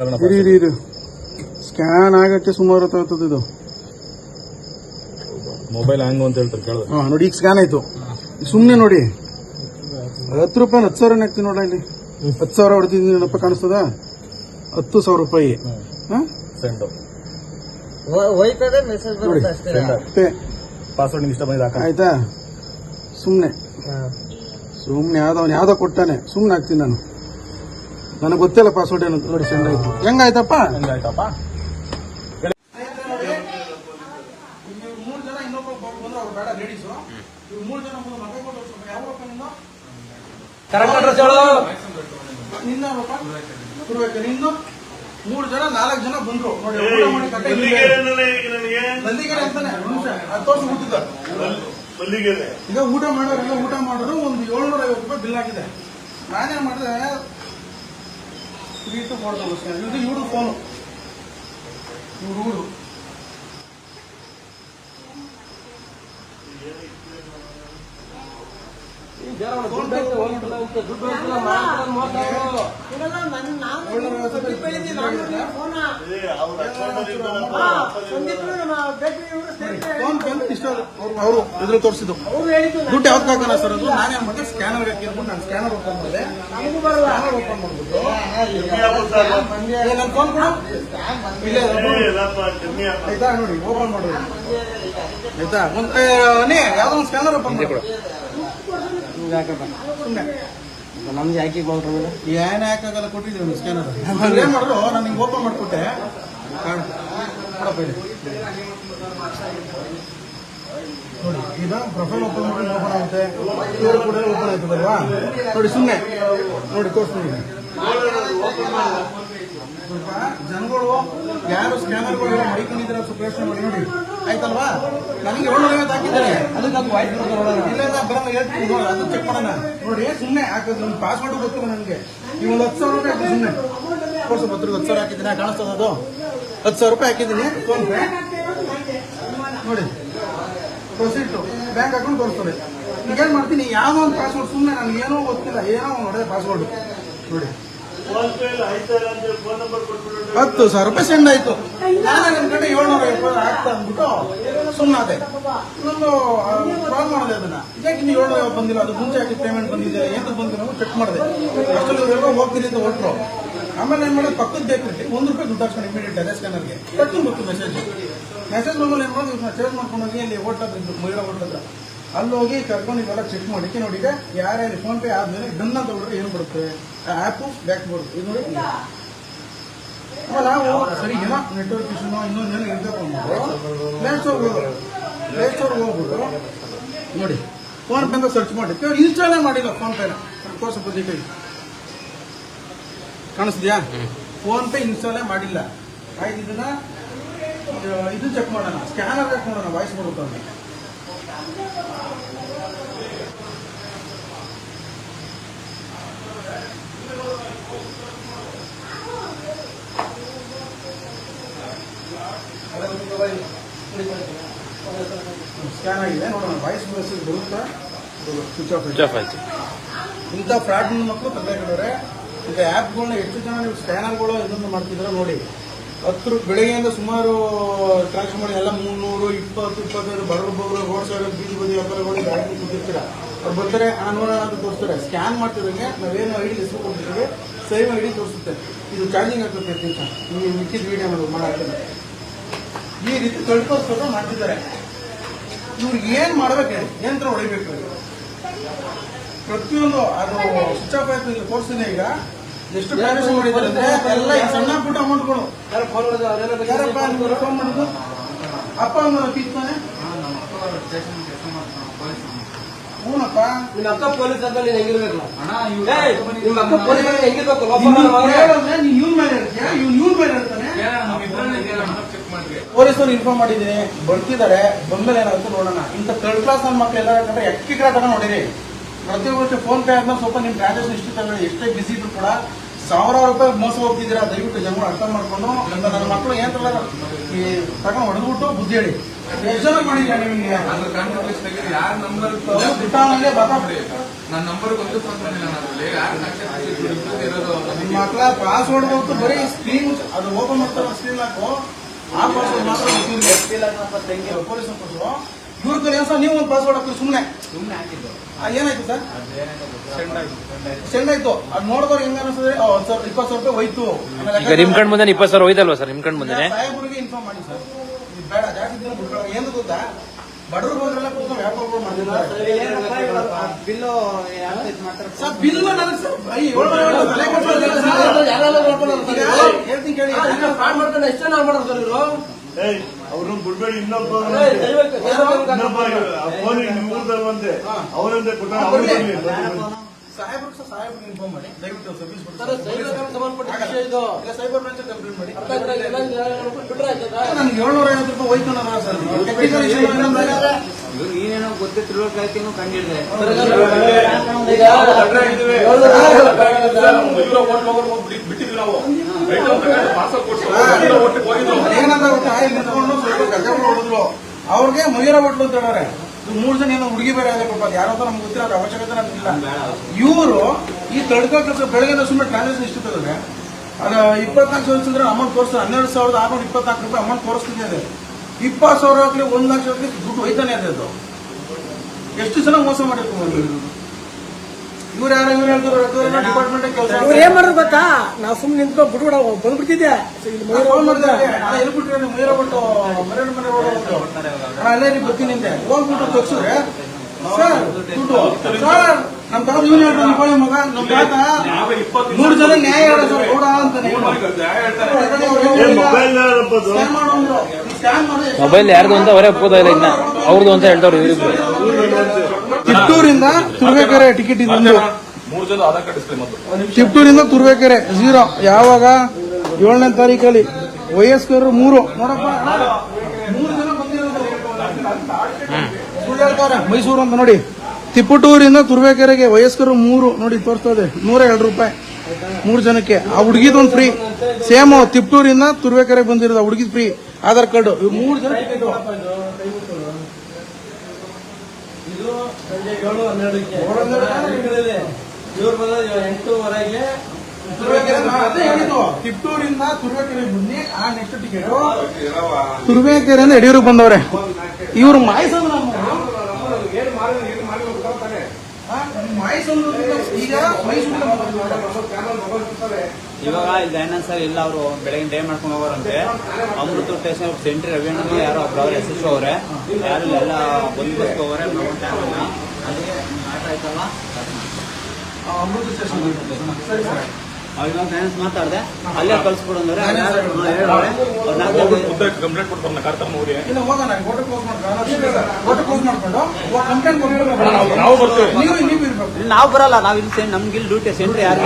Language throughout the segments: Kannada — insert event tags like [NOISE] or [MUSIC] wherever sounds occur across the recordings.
ಇರಿ ಇರಿ ಇರಿ. ಸ್ಕ್ಯಾನ್ ಆಗಕ್ಕೆ ಸುಮಾರು ಹೊತ್ತು ಆಗ್ತದೆ ಇದು. ಮೊಬೈಲ್ ಹ್ಯಾಂಗ್ ಅಂತ ಹೇಳ್ತಾರೆ ಕೇಳಿದ್ರೆ. ಹಾ ನೋಡಿ ಈಗ ಸ್ಕ್ಯಾನ್ ಆಯ್ತು. ಸುಮ್ಮನೆ ನೋಡಿ. ಹತ್ತು ರೂಪಾಯಿ ಹತ್ತು ಸಾವಿರ ಹಾಕ್ತೀನಿ ನೋಡ ಇಲ್ಲಿ? ಹತ್ತು ಸಾವಿರ ಹೊಡೆದಿದ್ದೀನಿ ಏನಪ್ಪ ಕಾಣಿಸ್ತದ? ಹತ್ತು ಸಾವಿರ ರೂಪಾಯಿ. ಹಾ? ಸೆಂಡ್ ಹೋಯ್ತದೆ ಮೆಸೇಜ್ ಬರುತ್ತೆ ಅಷ್ಟೇ. ಪಾಸ್ವರ್ಡ್ ನಿಮ್ಗೆ ಇಷ್ಟ ಬಂದಿದೆ ಹಾಕ. ಆಯ್ತಾ? ಸುಮ್ಮನೆ ಸುಮ್ಮನೆ ಯಾವ್ದೋ ಅವ್ನು ಯಾವ್ದೋ ಕೊಟ್ಟಾನೆ. ಸುಮ್ಮನೆ ಹಾಕ್ತೀನಿ ನಾನು. ನನಗೆ ಗೊತ್ತಿಲ್ಲ ಪಾಸ್ವರ್ಡ್ ಏನು. ನೋಡಿ ಸೆಂಡ್ ಆಯ್ತು. ಹೆಂಗಾಯ್ತಪ್ಪ? ಹೆಂಗಾಯ್ತಪ್ಪ ಮೂರು ಜನ ಇನ್ನೊಬ್ಬ ಬಂದ್ರೆ ಅವ್ರು ಬೇಡ ಲೇಡೀಸು ಇವ್ರು ಮೂರು ಜನ ಬಂದು ಮಗ ಕೊಟ್ಟು ಯಾವ ಕರೆಕ್ಟ್ ಅಡ್ರೆಸ್ ಹೇಳು. ನಿನ್ನ ನಿನ್ನು ಮೂರು ಜನ ನಾಲ್ಕು ಜನ ಬಂದ್ರು ನೋಡಿ ಅಂತಾನೆ ಹತ್ತು ವರ್ಷ ಈಗ ಊಟ ಮಾಡೋರೆಲ್ಲ ಊಟ ಮಾಡಿದ್ರು ಒಂದು ಏಳ್ನೂರ ಐವತ್ತು ರೂಪಾಯಿ ಬಿಲ್ ಆಗಿದೆ. ನಾನೇನ್ ಮಾಡಿದೆ ತ್ರೀ ಟು ಫೋರ್ ತೌಸಂಡ್ ಇದು ಇವ್ರು ಫೋನು ಇವ್ರು ಊರು ಏಳ್ನೂರ ಐವತ್ತು ಫೋನ್ ಪೇ ಅಂತ ಇಷ್ಟ ಅವರು ಇದ್ರಲ್ಲಿ ತೋರಿಸಿದ್ದು. ದುಡ್ಡು ಯಾವ್ದು ಹಾಕೋಣ ಸರ್ ಅದು? ನಾನೇ ಮತ್ತೆ ಸ್ಕ್ಯಾನರ್ ಹಾಕಿರ್ಬಿಟ್ಟು ನಾನು ಸ್ಕ್ಯಾನರ್ ಓಪನ್ ಮಾಡಿದೆ. ಸ್ಕ್ಯಾನರ್ ಓಪನ್ ಮಾಡ್ಬಿಟ್ಟು. ಫೋನ್. ಆಯ್ತಾ ನೋಡಿ ಓಪನ್ ಮಾಡೋದು ಆಯ್ತಾ ಒಂದು ಯಾವ್ದೋ ಒಂದು ಸ್ಕ್ಯಾನರ್ ಓಪನ್ ಮಾಡಿ. ಸುಮ್ಮನೆ ನಮಗೆ ಯಾಕೆ ಬಂದ್ರ ಮೇಲೆ ಏನ್ ಯಾಕಾಗಲ್ಲ ಕೊಟ್ಟಿದ್ದೀವಿ ಸ್ಕ್ಯಾನರ್ [LAUGHS] ಏನ್ ಮಾಡಿದ್ರು? ನಾನು ನಿಂಗೆ ಓಪನ್ ಮಾಡ್ಕೊಟ್ಟೆ. ಕೊಡಪ್ಪ ಇಲ್ಲಿ. ನೋಡಿ ಈಗ ಪ್ರೊಫೈಲ್ ಓಪನ್ ಮಾಡಿ ಓಪನ್ ಆಗುತ್ತೆ. ಇವರು ಕೂಡ ಓಪನ್ ಆಯ್ತದಲ್ವಾ ನೋಡಿ ಸುಮ್ಮನೆ ನೋಡಿ ತೋರಿಸ್ತೀನಿ ಜನಗಳು, ಯಾರು ಸ್ಕ್ಯಾನರ್ಗಳು ಮಡಿಕೊಂಡಿದ್ರೆ ಸ್ವಲ್ಪ ಯೋಚನೆ ಮಾಡಿ ನೋಡಿ. ಆಯ್ತಲ್ವಾ? ನನಗೆ ಏಳು ಐವತ್ತು ಹಾಕಿದ್ದಾರೆ. ಅದಕ್ಕೆ ಅದು ವಾಯ್ಸ್ ಇಲ್ಲ ಇಲ್ಲ, ಬರಲ್ಲ, ಹೇಳ್ತೀನಿ ಅದು ಚೆಕ್ ಮಾಡೋಣ. ನೋಡಿ ಸುಮ್ಮನೆ ಹಾಕೋದು ನಿಮ್ಮ ಪಾಸ್ವರ್ಡ್ ಗೊತ್ತು ನನಗೆ. ನೀವು ಒಂದು ಹತ್ತು ಸಾವಿರ ರೂಪಾಯಿ ಹಾಕಿ ಸುಮ್ಮನೆ ಕೋರ್ಸ್ ಹತ್ತು ಹತ್ತು ಸಾವಿರ ಹಾಕಿದ್ದೀನಿ. ಕಾಣಿಸ್ತದ ಅದು? ಹತ್ತು ಸಾವಿರ ರೂಪಾಯಿ ಹಾಕಿದ್ದೀನಿ. ಫೋನ್ ಪೇ ನೋಡಿ ಪ್ರೊಸೀಟು ಬ್ಯಾಂಕ್ ಅಕೌಂಟ್ ತೋರಿಸ್ತದೆ. ಈಗೇನು ಮಾಡ್ತೀನಿ? ಯಾವ ಒಂದು ಪಾಸ್ವರ್ಡ್ ಸುಮ್ಮನೆ ನನಗೆ ಏನೋ ಗೊತ್ತಿಲ್ಲ. ಏನೋ ಹೊಡೆದ ಪಾಸ್ವರ್ಡ್ ನೋಡಿ. ಹತ್ತು ಸಾವಿರ ರೂಪಾಯಿ ಸೆಂಡ್ ಆಯ್ತು. ನಾನು ನನ್ನ ಕಡೆ ಏಳ್ನೂರ ರೂಪಾಯಿ ಆಗ್ತಾ ಅಂದ್ಬಿಟ್ಟು ಸುಮ್ಮನಾದೆ ನಾನು ಕಾಲ್ ಮಾಡಿದೆ ಅದನ್ನ. ಯಾಕೆ ನೀವು ಏಳ್ನೂರ ಬಂದಿಲ್ಲ? ಅದು ಮುಂಚೆ ಯಾಕೆ ಪೇಮೆಂಟ್ ಬಂದಿದೆ? ಏನು ಬಂದಿಲ್ಲ ಚೆಕ್ ಮಾಡಿದೆ. ಅಷ್ಟಲ್ಲಿ ಇವರೆಲ್ಲ ಹೋಗ್ತೀನಿ ಅಂತ ಹೊರಟ್ರು. ಆಮೇಲೆ ಏನು ಮಾಡೋದು? ಪಕ್ಕದ ಬೇಕ್ರಿ ಒಂದು ರೂಪಾಯಿ ದುಡ್ಡು ಹಾಕ್ಸ್ಕೊಂಡು ಇಮಿಡಿಯೇಟ್ ಅದೇ ಸ್ಕ್ಯಾನರ್ಗೆ ಕಟ್ಟು ಗೊತ್ತು ಮೆಸೇಜ್ ಮೆಸೇಜ್ ಬಂದ್ಮೇಲೆ ಏನು ಮಾಡೋದು? ಚೇಂಜ್ ಮಾಡ್ಕೊಂಡು ಹೋಗಿ ಅಲ್ಲಿ ಓಟದ ಮಹಿಳಾ ಓಟದ ಅಲ್ಲಿ ಹೋಗಿ ಕರ್ಕೊಂಡು ಇವೆಲ್ಲ ಚೆಕ್ ಮಾಡಿಕ್ಕೆ ನೋಡಿ ಈಗ ಯಾರ್ಯಾರು ಫೋನ್ ಪೇ ಆದ್ಮೇಲೆ ಡನ್ ಅಂತ ಹೊಡ್ರೆ ಏನು ಬರುತ್ತೆ? ಆ್ಯಪು ಬ್ಯಾಕ್ ಬರುತ್ತೆ ಇದು ನೋಡಿ. ನಾವು ಸರಿ ಏನೋ ನೆಟ್ವರ್ಕ್ ಇಶ್ಯೂನೋ ಇನ್ನೊಂದು ಏನೋ ಇರ್ಬೇಕು ಅಂದ್ಬಿಟ್ಟು ಪ್ಲೇ ಸ್ಟೋರ್ ಹೋಗೋದು ಪ್ಲೇ ಸ್ಟೋರ್ ಹೋಗ್ಬಿಟ್ಟು ನೋಡಿ ಫೋನ್ ಪೇ ಅಂತ ಸರ್ಚ್ ಮಾಡಿ ಇನ್ಸ್ಟಾಲೇ ಮಾಡಿಲ್ಲ ಫೋನ್ ಪೇನ ತೋರ್ಸಪ್ಪ ಕೈ ಕಾಣಿಸ್ತೀಯಾ ಫೋನ್ ಪೇ ಇನ್ಸ್ಟಾಲೇ ಮಾಡಿಲ್ಲ. ಆಯ್ತು ಇದನ್ನ ಇದು- ಚೆಕ್ ಮಾಡೋಣ. ಸ್ಕ್ಯಾನರ್ ಚೆಕ್ ಮಾಡೋಣ. ವಾಯ್ಸ್ ಮಾಡ್ಬೇಕು ಅಂತ ಸ್ಕ್ಯಾನ್ ಆಗಿದೆ ನೋಡೋಣ. ವಾಯ್ಸ್ ಮೆಸೇಜ್ ಬರುತ್ತಾ ಸ್ವಿಚ್ ಆಫ್ ಸ್ವಿಚ್ ಆಫ್ ಆಯ್ತು ಇಂಥ ಫ್ರಾಡ್ ಮಕ್ಕಳು ತಂದೆ ಈಗ ಆ್ಯಪ್ಗಳನ್ನ ಎಷ್ಟು ಜನ ನೀವು ಸ್ಕ್ಯಾನರ್ಗಳು ಇದನ್ನು ಮಾಡ್ತಿದ್ರೆ ನೋಡಿ. ಹತ್ತು ಬೆಳಗ್ಗೆಯಿಂದ ಸುಮಾರು ಟ್ರಾನ್ಸ್ಫರ್ ಮಾಡಿ ಎಲ್ಲ ಮುನ್ನೂರು, ಇಪ್ಪತ್ತು, ಇಪ್ಪತ್ತೈದು ಬರಲು ಬರಲು ರೋಡ್ ಸೈಡ್ ಬೀದಿ ಬದಿ ವ್ಯಾಪಾರಗಳು ಗಾಡಿ ಕೂತಿರ್ತೀರ. ಅವ್ರು ಬರ್ತಾರೆ, ಹಣ ನೋಡೋಣ ಅಂತ ತೋರಿಸ್ತಾರೆ. ಸ್ಕ್ಯಾನ್ ಮಾಡ್ತಿದ್ದಂಗೆ ನಾವೇನು ಐ ಡಿ ಹೆಸರು ಕೊಡ್ತಿದ್ದೀವಿ ಸೇಮ್ ಐ ಡಿ ತೋರಿಸುತ್ತೆ. ಇದು ಚಾರ್ಜಿಂಗ್ ಆಗ್ತದೆ ಅಂತ ನೀವು ಮಿಕ್ಕಿದ ವೀಡಿಯೋ ಮಾಡೋದು ಮಾಡಾಕ್ತಾರೆ ಈ ರೀತಿ ತಳ್ಕೋಸ್ಕರ ಮಾಡ್ತಿದ್ದಾರೆ. ಇವ್ರಿಗೆ ಏನು ಮಾಡ್ಬೇಕು ಯಂತ್ರ ಹೊಡಿಬೇಕು. ಪ್ರತಿಯೊಂದು ಅದು ಸ್ವಿಚ್ ಆಫ್ ಆಯ್ತು ಇಲ್ಲಿ ಈಗ. ಎಷ್ಟು ಮಾಡಿದ್ದಾರೆ ಅಂದ್ರೆ ಎಲ್ಲ ಈ ಸಣ್ಣ ಪುಟ್ಟ ಅಮೌಂಟ್ಗಳು ಯಾರು ಫೋನ್ ಮಾಡಿದ್ರು ಅವರೆಲ್ಲ ಯಾರಪ್ಪ ಫೋನ್ ಮಾಡಿದ್ದು? ಅಪ್ಪ ಅಮ್ಮ ಕಿತ್ತಾನೆ ಹ್ಞೂನಪ್ಪ ನಿಮ್ಮ ಅಕ್ಕ ಪೊಲೀಸ್ ಅಂತ ನೀನು ಹೆಂಗಿರ್ಬೇಕು? ಏಯ್, ನಿಮ್ಮ ಅಕ್ಕ ಪೊಲೀಸ್ ಅಂತ ಹೆಂಗಿರ್ಬೇಕು? ನೀನು ಮಗನೇ. ಹೇಳೋದ್ರೆ ನೀನ್ ಇವ್ನ ಮೇಲೆ ಹೇಳ್ತೀಯಾ ಇವ್ನು ಇವ್ನ ಮೇಲೆ ಹೇಳ್ತಾನೆ ಪೊಲೀಸರು ಇನ್ಫಾರ್ಮ್ ಮಾಡಿದ್ದೀನಿ ಬರ್ತಿದ್ದಾರೆ. ಬಂದ್ಮೇಲೆ ಏನಾಗುತ್ತೆ ನೋಡೋಣ. ಇಂಥ ಥರ್ಡ್ ಕ್ಲಾಸ್ ನನ್ನ ಮಕ್ಕಳು ಎಲ್ಲ ಕ್ರಾ ತಗೊಂಡು ನೋಡಿರಿ. ಪ್ರತಿಯೊಬ್ಬರು ಫೋನ್ ಪೇ ಆದ್ಮೇಲೆ ಸ್ವಲ್ಪ ನಿಮ್ಮ ಟ್ರಾನ್ಸಾಕ್ಷನ್ ಇಷ್ಟು ತಗೊಳ್ಳಿ. ಎಷ್ಟೇ ಬಿಸಿ ಇದ್ರು ಕೂಡ ಸಾವಿರಾರು ರೂಪಾಯಿ ಮೋಸ ಹೋಗ್ತಿದ್ದೀರಾ? ದಯವಿಟ್ಟು ಜನಗಳು ಅರ್ಥ ಮಾಡ್ಕೊಂಡು ನನ್ನ ನನ್ನ ಮಕ್ಕಳು ಏನ್ ಈ ತಗೊಂಡು ಹೊಡೆದ್ಬಿಟ್ಟು ಬುದ್ಧಿ ಹೇಳಿ. ಎಷ್ಟು ಜನ ಮಾಡಿದ್ಯಾ ನಿಮಗೆ ಯಾರ ನಂಬರ್ ನನ್ನ ನಂಬರ್ ನಿಮ್ಮ ಮಕ್ಕಳ ಪಾಸ್ವರ್ಡ್ ಬಂತು ಬರೀ ಸ್ಕ್ರೀನ್ ಅದು ಓಪನ್ ಮಾಡ್ತಾರೆ ಸ್ಕ್ರೀನ್ ಹಾಕು. ಆ ಪಾಸ್ವರ್ಡ್ ಮಾತ್ರ ಪೊಲೀಸ್ ಇವ್ರ ಸರ್ ನೀವು ಒಂದು ಪಾಸ್ವರ್ಡ್ ಹಾಕಿ ಸುಮ್ಮನೆ ಸುಮ್ನೆ. ಹಾಕಿದ್ದು. ಏನಾಯ್ತು ಸರ್? ಅದೇನಾಯ್ತು ಸೆಂಡ್ ಆಯ್ತು. ಅದು ನೋಡಿದ್ರೆ ಹೆಂಗ ಸಾವಿರ ಇಪ್ಪತ್ತು ಸಾವಿರ ರೂಪಾಯಿ ಹೋಯ್ತು. ಈಗ ನಿಮ್ ಕಣ್ ಮುಂದೆ ಇಪ್ಪತ್ತು ಸಾವಿರ ಹೋಯ್ತಲ್ವಾ ಸರ್ ನಿಮ್ ಕಣ್ ಮುಂದೆ ಸಾಹೇಬರಿಗೆ ಇನ್ಫಾರ್ಮ್ ಮಾಡಿ ಸರ್. ಇದು ಬೇಡ ಜಾಸ್ತಿ ದಿನ ಬಿಟ್ಕೊಳ್ಳೋ ಏನು ಗೊತ್ತಾ? ಬಡವರು ಬಂದ್ರೆಲ್ಲ ಕೂತ್ಕೊಂಡು ವ್ಯಾಪಾರ ಮಾಡಿಲ್ಲ ಬಿಲ್ಲು ಸರ್ ಬಿಲ್ ನನಗೆ ಸರ್ ಹೇಳ್ತೀನಿ ಕೇಳಿ. ಮಾಡ್ತಾನೆ ಎಷ್ಟು ಜನ ಮಾಡೋದು ಸರ್ ಇವರು? ಅವ್ರನ್ನ ಬಿಡ್ಬೇಡಿ ಇನ್ನೊಬ್ಬ ಇನ್ನೊಬ್ಬ ಫೋನ್ ಕೊಟ್ಟ ಅವ್ರು ಸಾಹೇಬ್ರು ಸಾಹೇಬ್ರು ಇನ್ಫಾರ್ಮ್ ಮಾಡಿ ದಯವಿಟ್ಟು ಸರ್ವಿಸ್. ಸೈಬರ್ ಬ್ರಾಂಚ್ ಕಂಪ್ಲೇಂಟ್ ಮಾಡಿ? ನನಗೆ ಏಳ್ನೂರ ಐವತ್ತು ರೂಪಾಯಿ ಹೋಯ್ತು ನನ್ನ ಸರ್ ಟೆಕ್ನಿಕಲ್ ಇಶ್ಯೂ ಏನಂದ್ರೆ ಬಿಟ್ಟಿದ್ವಿ ನಾವು. ಪಾರ್ಸಲ್ ಕೊಟ್ಟು ಹೋಗಿದ್ರು. ಏನಂತ ಗೊತ್ತಾ ಇಲ್ಲಿ ನಿಂತ್ಕೊಂಡು ಸ್ವಲ್ಪ ಗಜಗಳು ಹೊಡೆದ್ರು ಅವ್ರಿಗೆ ಮಯೂರ ಹೋಟ್ಲು ಅಂತ ಹೇಳೋರೆ. ಮೂರು ಜನ ಏನೋ ಹುಡುಗಿ ಬೇರೆ ಆಗಬೇಕು ಅದು ಯಾರೋ ನಮ್ಗೆ ಗೊತ್ತಿರೋ ಅದ್ರ ಅವಶ್ಯಕತೆ ನಮ್ಗಿಲ್ಲ ಇವರು ಈ ತಡ್ಕೋ ಕೆಲಸ ಬೆಳಗ್ಗೆ ಸುಮ್ಮನೆ ಟ್ರಾನ್ಸಾಕ್ಷನ್ ಇಷ್ಟು ತಗೋದ್ರೆ ಅದು ಇಪ್ಪತ್ನಾಲ್ಕು ಸಾವಿರ ಇದ್ರೆ ಅಮೌಂಟ್ ತೋರಿಸ್ತಾರೆ. ಹನ್ನೆರಡು ಸಾವಿರದ ಆರ್ನೂರ ಇಪ್ಪತ್ನಾಲ್ಕು ರೂಪಾಯಿ ಅಮೌಂಟ್ ತೋರಿಸ್ತಿದೆ ಅದು ಇಪ್ಪತ್ತು ಸಾವಿರ ಆಗಲಿ ಒಂದು ಲಕ್ಷ ಆಗಲಿ ದುಡ್ಡು ಹೋಯ್ತಾನೆ ಅದೇ ಅದು. ಎಷ್ಟು ಜನ ಮೋಸ ಮಾಡಿರ್ತಾರೆ ಇವ್ರು ಯಾರು ಇವ್ರು ಹೇಳ್ತಾರೆ ಡಿಪಾರ್ಟ್ಮೆಂಟ್ ಕೆಲಸ ಇವ್ರು ಏನ್ ಗೊತ್ತಾ? ನಾವು ಸುಮ್ಮನೆ ನಿಂತ್ಕೊಂಡು ಬಿಟ್ಬಿಡ ಬಂದ್ಬಿಡ್ತಿದ್ದೆ. ಫೋನ್ ಎಲ್ಲಿ ಬಿಟ್ರಿ ಬಿಟ್ಟು ಮರೇಡ್ ಮನೆ ಅಲ್ಲೇ ನೀವು ಬರ್ತೀನಿ ನಿಂತೆ ಹೋಗ್ಬಿಟ್ಟು ತಗ್ಸಿದ್ರೆ ಸರ್ ದುಡ್ಡು. ಸರ್ ನಮ್ ತಾತ ಇವನು ನಿಪಾಳಿ ಮಗ ನಮ್ ತಾತ ಮೂರು ಜನ ನ್ಯಾಯ ಹೇಳ ಸರ್ ಅಂತ ಅಂತಾನೆ ಮೊಬೈಲ್ ಯಾರ್ದು ಅಂತ ಅವರೇ ಒಪ್ಪೋದ ಇಲ್ಲ ಇನ್ನ. ಅವ್ರದ್ದು ಅಂತ ಹೇಳ್ತಾವ್ರೆ ಇವರಿಬ್ರು. ತಿಪ್ಟೂರಿಂದ ತುರ್ವೇಕೆರೆ ಟಿಕೆಟ್ ಇದೊಂದು ತಿಪ್ಟೂರಿಂದ ತುರುವೇಕೆರೆ ಝೀರೋ ಯಾವಾಗ? ಏಳನೇ ತಾರೀಕಲ್ಲಿ. ವಯಸ್ಕರು ಮೂರು. ನೋಡಪ್ಪ. ಮೂರು ಜನ ಬಂದಿರೋದು. ಸುಳ್ಳು ಹೇಳ್ತಾವ್ರೆ ಮೈಸೂರು ಅಂತ ನೋಡಿ. ತಿಪ್ಪಟೂರಿಂದ ತುರ್ವೇಕೆರೆಗೆ ವಯಸ್ಕರು ಮೂರು. ನೋಡಿ ತೋರಿಸ್ತಾ ಇದೆ. ನೂರ ಎರಡು ರೂಪಾಯಿ. ಮೂರು ಜನಕ್ಕೆ. ಆ ಹುಡುಗಿದೊಂದು ಫ್ರೀ ಸೇಮ್ ತಿಪ್ಪೂರಿಂದ ತುರ್ವೇಕೆರೆಗೆ ಬಂದಿರೋದು ಆ ಹುಡುಗಿದ್ ಫ್ರೀ ಆಧಾರ್ ಕಾರ್ಡ್ ಮೂರು ಜನ ಸಂಜೆ ಏಳು ಹನ್ನೆರಡಕ್ಕೆ. ಇವ್ರು ಬಂದ ಎಂಟೂವರೆಗೆ ತುರುವೇಕೆರೆ ತಿಪ್ಟೂರಿಂದ ತುರುವೇಕೆರೆಗೆ ಬಂದು ಆ ನೆಕ್ಸ್ಟ್ ಟಿಕೆಟ್ ತುರುವೇಕೆರೆಯಿಂದ ಯಡಿಯೂರಿಗೆ ಬಂದವ್ರೆ. ಇವ್ರು ಮಾಯಸಂದ್ರ ಮಾಯಸಂದ್ರ ಈಗ ಮೈಸೂರಿಂದ ಇವಾಗ ಇಲ್ಲಿ ದಯಾನಂದ್ ಸರ್ ಇಲ್ಲ, ಅವರು ಬೆಳಗ್ಗೆ ಡೇ ಮಾಡ್ಕೊಂಡು ಹೋಗೋರಂತೆ. ಅಮೃತ ಸ್ಟೇಷನ್ ಸೆಂಟ್ರಿ ರವೀಣ ಯಾರೋ ಒಬ್ರು ಅವ್ರ ಎಸ್ ಎಸ್ ಅವರೇ. ಯಾರು ಎಲ್ಲ ಬಂದು ಹೋಗೋರೆ ಅದಕ್ಕೆ ಆಟ ಆಯ್ತಲ್ಲ ಅಮೃತ ಸ್ಟೇಷನ್ ಸರಿ, ಸರ್. ಅವಾಗ ಮಾತಾಡ್ದೆ ಅಲ್ಲೇ ಕಳ್ಸ್ಬಿಡು ಅಂದ್ರೆ ಕಂಪ್ಲೇಂಟ್ ಹೋಗಿ ಇಲ್ಲ ಹೋಗೋಣ ಕ್ಲೋಸ್ ಮಾಡ್ಕೊಂಡು ಕ್ಲೋಸ್ ಮಾಡ್ಕೊಂಡು ಕಂಪ್ಲೇಂಟ್ ನಾವು ಬರ್ತೀವಿ. ನೀವು ನೀವು ಇರಬೇಕು ನಾವು ಬರಲ್ಲ ನಾವು ಇಲ್ಲಿ ಸೆ- ನಮ್ಗೆ ಇಲ್ಲಿ ಡ್ಯೂಟಿ ಸೆಂಟ್ರ್ ಯಾರು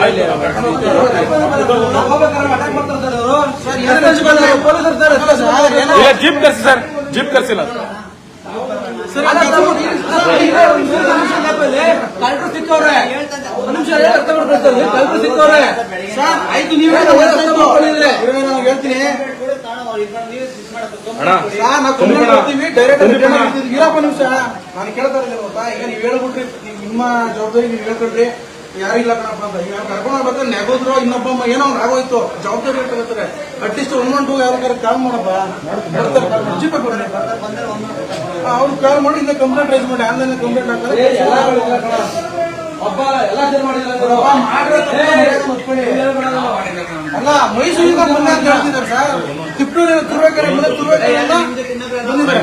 ಇಲ್ಲ ಜೀಪ್ ಕರ್ಸಿ ಸರ್ ಜೀಪ್ ಕರ್ಸಿಲ್ಲ ಸರ್, ಕಲೆಕ್ಟರ್ ಸಿಕ್ಕವ್ರೆ ಹೇಳ್ತೀನಿ. ಇರಪ್ಪ ನಿಮಿಷ? ನಾನು ಕೇಳ್ತಾ ಗೊತ್ತಾ? ಈಗ ನೀವು ಹೇಳ್ಬಿಟ್ರಿ ನಿಮ್ಮ ಜವಾಬ್ದಾರಿ ನೀವು ಹೇಳ್ಕೊಡ್ರಿ ಯಾರು ಇಲ್ಲ ಕಣಪ್ಪ ಅಂತ. ಈಗ ಕರ್ಕೊಂಡು ಹೋಗ್ಬೇಕಾದ್ರೆ ನೆಗೋದ್ರು ಇನ್ನೊಬ್ಬ ಏನೋ ಅವ್ನು ಆಗೋಯ್ತು ಜವಾಬ್ದಾರಿ ಹೇಳ್ತಾರೆ ಅಟ್ಲೀಸ್ಟ್ ಒನ್ ಒನ್ ಟೂ ಯಾರು ಕಾಲ್ ಮಾಡಪ್ಪ. ಅವ್ರು ಕಾಲ್ ಮಾಡಿ ಇಲ್ಲ ಕಂಪ್ಲೇಂಟ್ ರೈಸ್ ಮಾಡಿ. ಆನ್ಲೈನ್ ಕಂಪ್ಲೇಂಟ್ ಹಾಕ್ತಾರೆ. ಒಬ್ಬ ಎಲ್ಲ ಜನ ಅಲ್ಲ ಮೈಸೂರಿಂದ ಮೊನ್ನೆ ಅಂತ ಹೇಳ್ತಿದ್ದಾರೆ ಸರ್ ತಿಪ್ಪೂರು ತುರುವೇಕೆರೆ ಮೊದಲು ತುರುವೇಕೆರೆಯಿಂದ ಬಂದಿದ್ದಾರೆ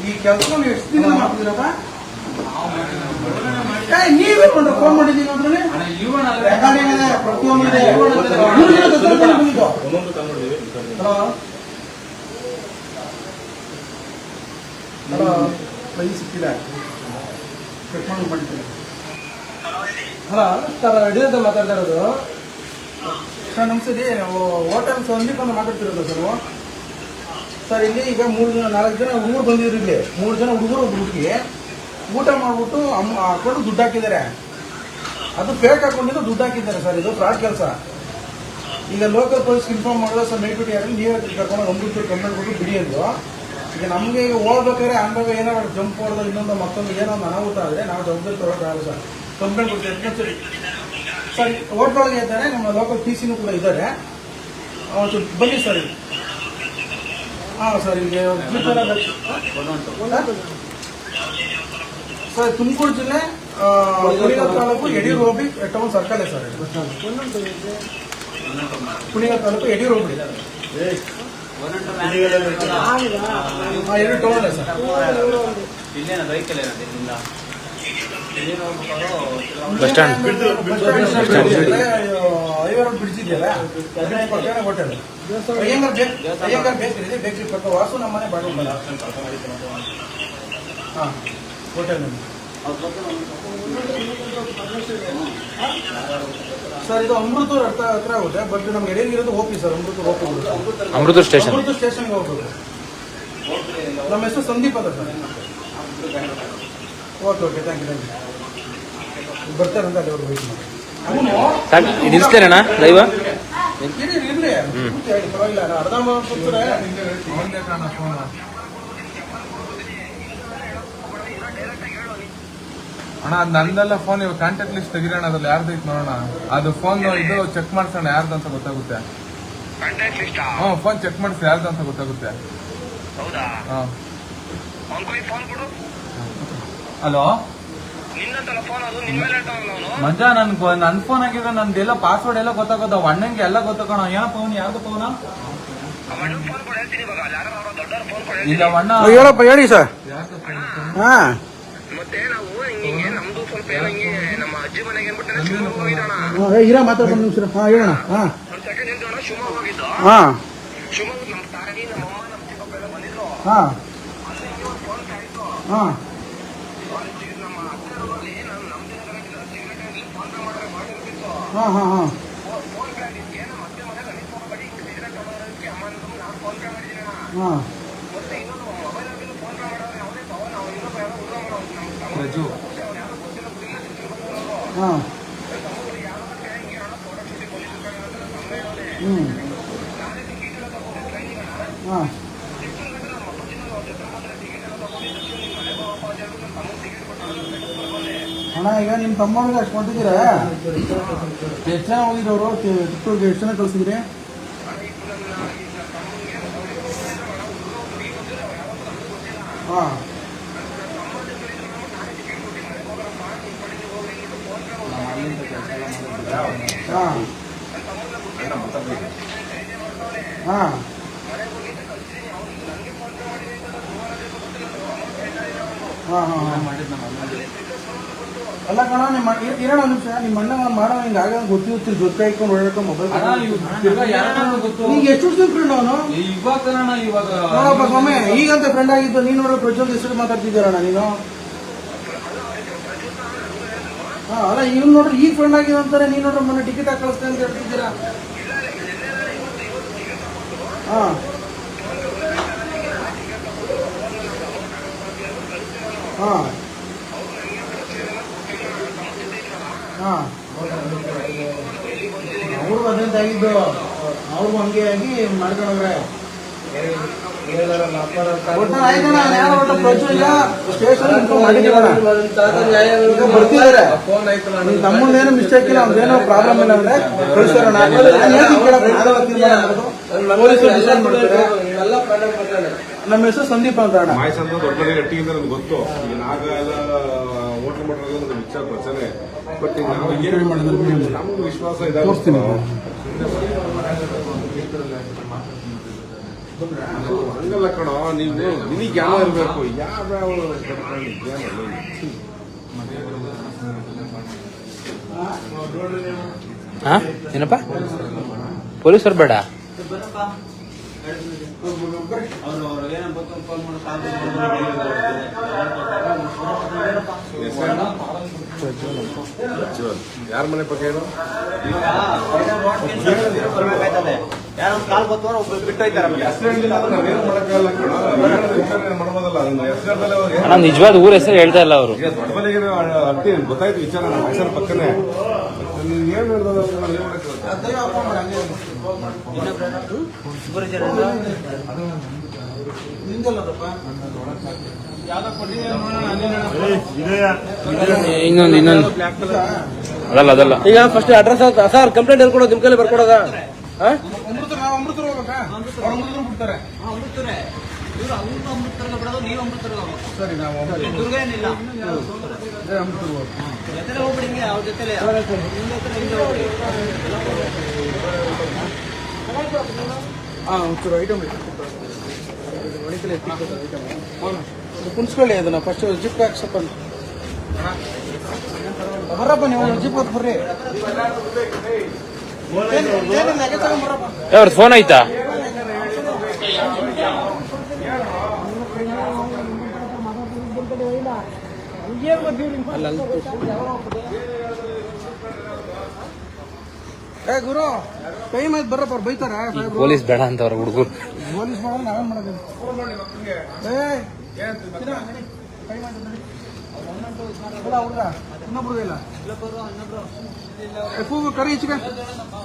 ಈ ಕೆಲಸ ನೀವು ಎಷ್ಟು ದಿನ ಮಾಡ್ತಿದ್ದೀರಪ್ಪ ನೀವೇ ಮಾಡ್ರಿ ಫೋನ್ ಮಾಡಿದ್ದೀನಿ ಅದ್ರಲ್ಲಿ ರೆಕಾರ್ಡಿಂಗ್ ಇದೆ ಮೂರು ಬಂದಿದ್ದು ಹಲೋ ಹಲೋ ಕೈ ಸಿಕ್ಕಿಲ್ಲ ಕಟ್ಕೊಂಡು ಮಾಡಿ ಮಾಡ್ತೀನಿ. ಹಲೋ ಸರ್ ಅಡಿ ಮಾತಾಡ್ತಾ ಇರೋದು? ಸರ್ ನಮಸ್ತೆ ಹೋಟೆಲ್ ಸಂದೀಪ್ ಅಂತ ಮಾತಾಡ್ತಿರೋದು ಸರ್ ಸರ್, ಇಲ್ಲಿ ಈಗ ಮೂರು ಜನ, ನಾಲ್ಕು ಜನ ಹುಡುಗರು ಬಂದಿದ್ರು ಇಲ್ಲಿ. ಮೂರು ಜನ ಹುಡುಗರು ಹುಡುಕಿ ಊಟ ಮಾಡಿಬಿಟ್ಟು ಅಮ್ಮ, ಹಾಕೊಂಡು ದುಡ್ಡು ಹಾಕಿದ್ದಾರೆ. ಅದು ಫೇಕ್ ಹಾಕೊಂಡಿದ್ದು ದುಡ್ಡು ಹಾಕಿದ್ದಾರೆ ಸರ್, ಇದು ಫ್ರಾಡ್ ಕೆಲಸ. ಈಗ ಲೋಕಲ್ ಪೊಲೀಸ್ಗೆ ಇನ್ಫಾರ್ಮ್ ಮಾಡಿದ್ರೆ ಸರ್ ನೈಟ್ ಡ್ಯೂಟಿ ಯಾರು ನೀವೇ ಕರ್ಕೊಂಡು ಒಂಬತ್ತು ಕಂಪ್ಲೇಂಟ್ ಕೊಟ್ಟು ಬಿಡಿ ಅಂದ್ರು. ಈಗ ನಮಗೆ ಈಗ ಹೋಗ್ಬೇಕಾದ್ರೆ ಏನೋ ಏನಾದ್ರು ಜಂಪ್ ಹೊಡೆದು ಇನ್ನೊಂದು ಮತ್ತೊಂದು ಏನೋ ಅನಾಹುತ ಆದರೆ ನಾವು ಜವಾಬ್ದಾರಿ ತೊಗೊಳಕ್ಕಾಗಲ್ಲ ಸರ್. ಕಂಪ್ಲೇಂಟ್ ಕೊಡ್ತೀವಿ ಸರ್? ಹೋಟ್ಲೊಳಗೆ ಇದ್ದಾರೆ, ನಮ್ಮ ಲೋಕಲ್ ಟಿ ಸಿನೂ ಕೂಡ ಇದ್ದಾರೆ. ಬನ್ನಿ ಸರ್ ಹಾಂ ಸರ್, ಇಲ್ಲಿ ಸರ್, ತುಮಕೂರು ಜಿಲ್ಲೆ ತಾಲೂಕು ಯಡಿಯೂರು ಹೋಬಳಿ ಟೌನ್ ಸರ್ಕಲೇ ಸರ್. ಕುಣಿಗಲ್ ತಾಲೂಕು ಯಡಿಯೂರು ಹೋಬಳಿ ಎರಡು ಇದೆ ಸರ್ ಇಲ್ಲೇನ ವೆಹಿಕಲ್ ಏನಂತ ಇಲ್ಲ bus stand Ivor hotel Iyengar bake Iyengar bakery ಇದೆ ಬೇಕ್ರಿ ಪಕ್ಕ ವಾಸು ನಮ್ಮನೆ ಬಾಡಿಗೆ ಹಾಂ ಹೋಟೆಲ್ ಸರ್ ಇದು ಅಮೃತೂರ್ ಹತ್ರ ಹತ್ರ ಆಗುತ್ತೆ ಬಟ್ ನಮ್ಗೆ ಓಪಿ ಸರ್ ಅಮೃತೂರ್ ಓಪಿ ಅಮೃತೂರ್ ಸ್ಟೇಷನ್. ಅಮೃತ ಸ್ಟೇಷನ್ಗೆ ಹೋಗ್ಬೋದು ನಮ್ಮ ಹೆಸರು ಸಂದೀಪ್ ಅಂತ sir? Okay okay thank you thank you ಬರ್ತಾರಂತ ಅಲ್ಲಿ ವೆಯ್ಟ್ ಮಾಡಿ. ಇದು ಲೈವ್ ಇರ್ಲಿ ಇರ್ಲಿ. ಪರವಾಗಿಲ್ಲ ಅರ್ಧ ಮಾಡ್ಕೊಡ್ತಾರೆ ಅಣ್ಣ ಅದು ನಂದೆಲ್ಲ ಫೋನ್ ಇವಾಗ ಕಾಂಟ್ಯಾಕ್ಟ್ ಲಿಸ್ಟ್ ತೆಗಿರೋಣ ಅದ್ರಲ್ಲಿ ಯಾರ್ದು ಐತೆ ನೋಡೋಣ. ಅದು ಫೋನ್ ಇದು ಚೆಕ್ ಮಾಡ್ಸೋಣ ಯಾರ್ದು ಅಂತ ಗೊತ್ತಾಗುತ್ತೆ. ಹ್ಞೂ ಫೋನ್ ಚೆಕ್ ಮಾಡಿಸಿ ಯಾರ್ದು ಅಂತ ಗೊತ್ತಾಗುತ್ತೆ. ಹಾ. ಹಲೋ? ಮಜಾ ನನ್ ನನ್ ಫೋನ್ ಆಗಿದ್ರೆ ನಂದೆಲ್ಲ ಪಾಸ್ವರ್ಡ್ ಎಲ್ಲ ಗೊತ್ತಾಗೋದ ಅಣ್ಣಂಗೆ ಎಲ್ಲ ಗೊತ್ತಾಗೋಣ ಏನೋ ಫೋನ್ ಯಾವ್ದು ಫೋನ್ ಇಲ್ಲ ಅಣ್ಣ. ಹೇಳಪ್ಪ ಹೇಳಿ ಸರ್. ಹಾ. ಬೇವಂಗಿ ನಮ್ಮ ಅಜ್ಜಿ ಮನೆಗೆ ಏನ್ಬಿಟ್ಟು ಶಿವಮೊಗ್ಗ ಹೋಗಿದ್ದಣ. ಹೀರಾ ಮಾತಾಡ್ಕೊಂಡು ನಿಮಿಷ ಹಾ ಹೇಳೋಣ. ಹಾ. ಒಂದ್ ಸೆಕೆಂಡ್ ನಿಂತೋಣ ಶಿವಮೊಗ್ಗ ಹೋಗಿದ್ದು. ಹಾ. ಶಿವಮೊಗ್ಗ ನಮ್ಮ ತಾಯಿ ನಮ್ಮ ಅಮ್ಮ ನಮ್ಮ ಚಿಕ್ಕಪ್ಪ ಎಲ್ಲ ಬಂದಿದ್ರು. ಹಾ. ಹಾ. ಹಾ ಹಾ ಹಾ. ಹಾ. ರಜು. ಹಾ ಹ್ಞೂ ಹಾಂ ಅಣ್ಣ ಈಗ ನಿಮ್ಮ ತಮ್ಮನಿಗೆ ಅಷ್ಟು ಕೊಟ್ಟಿದ್ದೀರಾ ಎಷ್ಟು ಜನ ಹೋಗಿದ್ದವರು? ಚಿತ್ತೂರಿಗೆ ಎಷ್ಟು ಜನ ಕಳಿಸಿದ್ರಿ? ಹಾಂ. ಹಾಂ ಹಾಂ ಹಾಂ ಹಾಂ ಅಲ್ಲ ಕಣ ನಿಮ್ಮ ಇರೋಣ ಒಂದು ನಿಮಿಷ ನಿಮ್ಮ ಅಣ್ಣ ಮಾಡೋ ಹಿಂಗೆ ಆಗ ಗೊತ್ತಿರುತ್ತೆ ಜೊತೆ ಹಾಕೊಂಡು ಓಡಾಡ್ಕೊಂಡು ಮೊಬೈಲ್ ಗೊತ್ತು ಎಷ್ಟು ವರ್ಷದ ಫ್ರೆಂಡ್ ಅವನು ಇವಾಗ ನೋಡಪ್ಪ ಸ್ವಾಮಿ ಈಗಂತ ಫ್ರೆಂಡ್ ಆಗಿದ್ದು ನೀನು ನೋಡೋ ಪ್ರಜ್ವಲ್ ಹೆಸರು ಮಾತಾಡ್ತಿದ್ದೀರಣ್ಣ ನೀನು ಅಲ್ಲ, ಇವ್ನು ನೋಡ್ರಿ ಈಗ ಫ್ರೆಂಡ್ ಆಗಿದೆ ಅಂತಾರೆ, ನೀನು ನೋಡ್ರಿ, ಮೊನ್ನೆ ಟಿಕೆಟ್ ಹಾಕಿ ಕಳಿಸ್ತೇನೆ ಅಂತ ಹೇಳ್ತಿದ್ದೀರಾ? ಹಾ. ಹಾ. ಹಾಂ. ಅವ್ರಿಗೂ ಅದಂತ ಆಗಿದ್ದು. ಅವ್ರಿಗೂ ಹಂಗೆ ಆಗಿ ಮಾಡ್ಕೊಂಡವ್ರೆ. ಬರ್ತಿದ್ದಾರೆ ಮಿಸ್ಟೇಕ್ ಇಲ್ಲ ಅವ್ನದೇನೋ ಪ್ರಾಬ್ಲಮ್ ಇಲ್ಲ ಅಂದ್ರೆ ಕಳಿಸೋಣ ಪೊಲೀಸರು ಡಿಸೈಡ್ ಮಾಡ್ತಾರೆ ನಮ್ಮ ಹೆಸರು ಸಂದೀಪ್ ಅಂತ ಅಣ್ಣ ಮಾಯಸ್ ಅಂತ ದೊಡ್ಡ ಗಟ್ಟಿಗಿಂತ ಗೊತ್ತು. ಈಗ ನಾಗ ಎಲ್ಲ ಹೋಟ್ಲ್ ಮಾಡೋದು ವಿಚಾರ ಪ್ರಚನೆ. ಬಟ್ ನಾವು ಏನು ನಮ್ಗೆ ವಿಶ್ವಾಸ ಇದೆ ತೋರಿಸ್ತೀನಿ. ಹಂಗಲ್ಲ ಕಣೋ ನೀವು ನಿನಗೆ ಜ್ಞಾನ ಇರಬೇಕು. ಯಾವ ಜ್ಞಾನ. ಹಾ? ಏನಪ್ಪ? ಪೊಲೀಸರು ಬೇಡ. ಯಾರ ಮನೆ ಪಕ್ಕ ಏನು ಯಾರೋ ನಿಜವಾದ ಊರ ಹೆಸರು ಹೇಳ್ತಾ ಇಲ್ಲ ಅವರು. ಗೊತ್ತಾಯ್ತು ವಿಚಾರ ಹೆಸರು ಪಕ್ಕನೇ? ಇನ್ನೊಂದು ಇನ್ನೊಂದು. ಅದಲ್ಲ ಅದಲ್ಲ. ಈಗ ಫಸ್ಟ್ ಅಡ್ರೆಸ್ ಸರ್ ಕಂಪ್ಲೇಂಟ್ ಹೇಳ್ಕೊಡೋದು ನಿಮ್ ಕೈಲಿ ಬರ್ಕೊಡೋದಾ? ಅಮೃತ ನಾವು ಅಮೃತರು ಹೋಗ್ಬೇಕಾ? ಅವ್ರು ಅಮೃತರು ಬಿಡ್ತಾರೆ ಅಮೃತರೇ. ಇವ್ರು ಅವ್ರು ಅಮೃತರ್ಗ ಬಿಡೋದು ನೀವು ಸರಿ ನಾವು ದುರ್ಗ ಏನಿಲ್ಲ ಅಮೃತರು ಹೋಗ್ಬೇಕು. ಜೊತೆಲೆ ಹೋಗ್ಬಿಡಿ ಹಿಂಗೆ ಅವ್ರ ಜೊತೆಲೆ. ನಿಮ್ ಜೊತೆ ಹಿಂಗೆ ಹೋಗ್ಬಿಡಿ. ಹಾ ಒಂಚೂರು ಐಟಮ್ ಕುಣಿಸ್ಕೊಳ್ಳಿ ಅದನ್ನ ಫಸ್ಟ್ ಜಿಪ್ ಹಾಕ್ಸಪ್ಪ ಬರ್ರಪ್ಪ ನೀವು ಜಿಪ್ ಹೊತ್ತು ಬರ್ರಿ. ಏನಿಲ್ಲ ಹಾಗೆ ತಗೊಂಬರಪ್ಪ ಅವ್ರ ಫೋನ್ ಆಯ್ತಾ ಏ ಗುರು ಕೈ ಆಯ್ತು ಬರಪ್ಪ ಅವ್ರು ಬೈತಾರ. ಪೊಲೀಸ್ ಬೇಡ ಅಂತವ್ರ ಹುಡುಗರು ಪೊಲೀಸ್ ಮಾಡೋದು ನಾವೇನ್ ಮಾಡೋದು. ಇನ್ನೊಬ್ರು ಇಲ್ಲ ಕೂಗು ಕರಿ ಈಚೆಗೆ.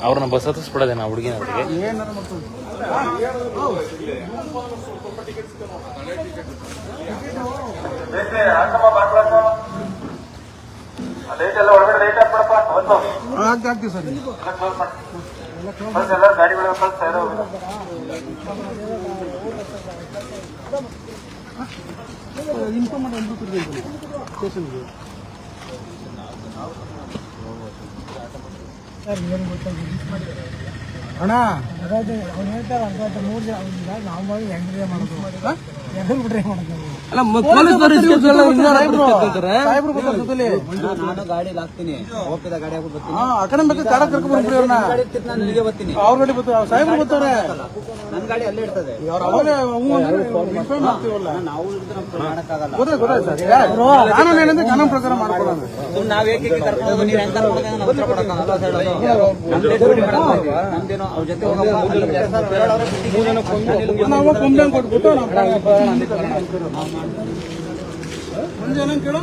ಅವ್ರನ್ನ ಬಸ್ ಹತ್ತಿಸ್ಬಿಡೋದೆ ನಾ ಹುಡುಗಿನ ಏನಾರ ಮಾಡ್ಕೊಂಡು ಸರ್ ಇನ್ಫಾರ್ಮ್ ಮಾಡಿ ಸ್ಟೇಷನ್ಗೆ ಅಣ್ಣ! ಅವ್ನು ಹೇಳ್ತಾರೆ ಅಂತ ಮೂರು ಜನ ನಾವು ಮಾಡಿ ಎಂಟ್ರಿ ಮಾಡೋದು? ಎದುರು ಬಿಡ್ರಿ ಮಾಡೋದು ನಾನು ಗಾಡಿ ಹಾಕ್ತೀನಿ ಹೋಗ್ತಿದ್ದ ಗಾಡಿ ಬರ್ತೀನಿ. ಆ ಕಡೆ ಕರ್ಕೊಂಡ್ ಅವ್ರನ್ನ. ಗಾಡಿ ನಾನು ಇಲ್ಲಿಗೆ ಬರ್ತೀನಿ. ಅವ್ರ ಗಾಡಿ ಬರ್ತಾರೆ ಸಾಹೇಬ್ರು ಬರ್ತಾರೆ ನನ್ನ ಗಾಡಿ ಅಲ್ಲೇ ಇರ್ತದೆ. ಅವ್ರ ಅವಾಗಲೇ ಹ್ಞೂ ಅಂದ್ರೆ ಇನ್ಫಾರ್ಮ್ ಮಾಡ್ತೀವಲ್ಲ. ನಾವು ಇದ್ರೆ ನಮ್ಗೆ ಮಾಡಕ್ಕಾಗಲ್ಲ. ಗೊತ್ತಾಯ್ತು ಗೊತ್ತಾಯ್ತು ಸರ್. ಕಾನೂನು ಏನಂದ್ರೆ ಕಾನೂನು ಪ್ರಕಾರ ಮಾಡ್ಕೊಳ್ಳೋಣ. ನಾವ್ ಏಕೆ ಕರ್ಕೊಂಡು ಹೋಗಿ ನೀವ್ ಹೆಂಗ್ ಕರ್ಕೊಂಡು ಹೋಗಿ ನಾವು ಉತ್ತರ ಕೊಡಕ್ಕಾಗಲ್ಲ. ಸರ್ ಅದು. ನಮ್ದೇ ಡ್ಯೂಟಿ ಮಾಡೋದು. ನಮ್ದೇನೋ ಅವ್ರ ಜೊತೆ ಹೋಗಪ್ಪ ನಾವು ಕಂಪ್ಲೇಂಟ್ ಕೊಟ್ಬಿಟ್ಟು ನಾವು ಮುಂಜಾನೆ ಕೇಳು